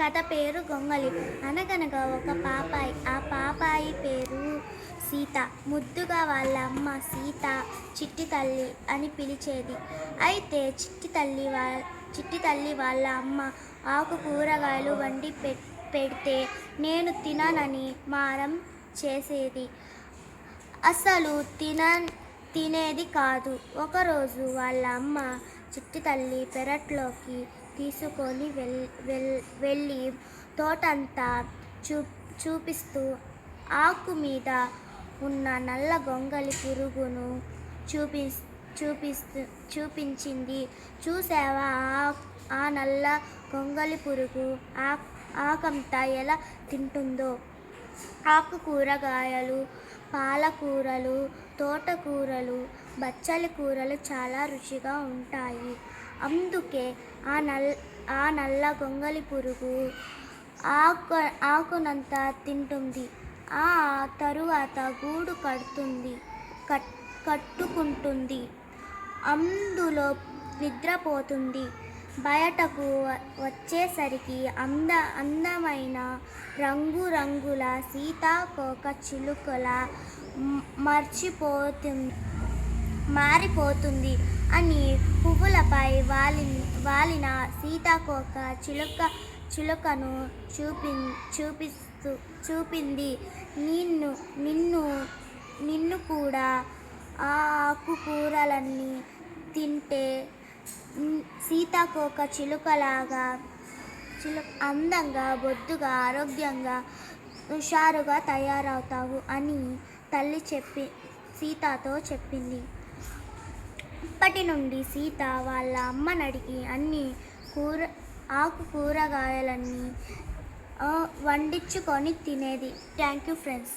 కథ పేరు గొంగలి అనగనగా ఒక పాపాయి ఆ పాపాయి పేరు సీత. ముద్దుగా వాళ్ళ అమ్మ సీత చిట్టి తల్లి అని పిలిచేది. అయితే చిట్టి తల్లి వా చిట్టి తల్లి వాళ్ళ అమ్మ ఆకు కూరగాయలు వండి పె పెడితే నేను తిననని మారం చేసేది. అసలు తిన తినేది కాదు. ఒకరోజు వాళ్ళ అమ్మ చిట్టి తల్లి పెరట్లోకి తీసుకొని వెల్ వెల్ వెళ్ళి తోటంతా చూ చూపిస్తూ ఆకు మీద ఉన్న నల్ల గొంగలి పురుగును చూపి చూపిస్తూ చూపించింది. చూసావా ఆ- ఆ నల్ల గొంగలి పురుగు ఆ ఆకంతా ఎలా తింటుందో? ఆకు కూరగాయలు పాలకూరలు తోటకూరలు బచ్చలి కూరలు చాలా రుచిగా ఉంటాయి. అందుకే ఆ నల్ ఆ నల్ల గొంగలి పురుగు ఆకు ఆకునంతా తింటుంది. ఆ తరువాత గూడు కడుతుంది కట్ కట్టుకుంటుంది. అందులో నిద్రపోతుంది. బయటకు వచ్చేసరికి అంద అందమైన రంగురంగుల సీతాకోక చిలుకల మర్చిపోతుంది మారిపోతుంది. అని పువ్వులపై వాలి వాలిన సీతాకోక చిలుక చిలుకను చూపి చూపిస్తూ చూపింది. నిన్ను నిన్ను నిన్ను కూడా ఆ ఆకుకూరలన్నీ తింటే సీతాకోక చిలుకలాగా చిలు అందంగా బొద్దుగా ఆరోగ్యంగా హుషారుగా తయారవుతావు అని తల్లి చెప్పి సీతాతో చెప్పింది. అప్పటి నుండి సీత వాళ్ళ అమ్మని అడిగి అన్ని కూర ఆకు కూరగాయలన్నీ వండించుకొని తినేది. Thank you friends.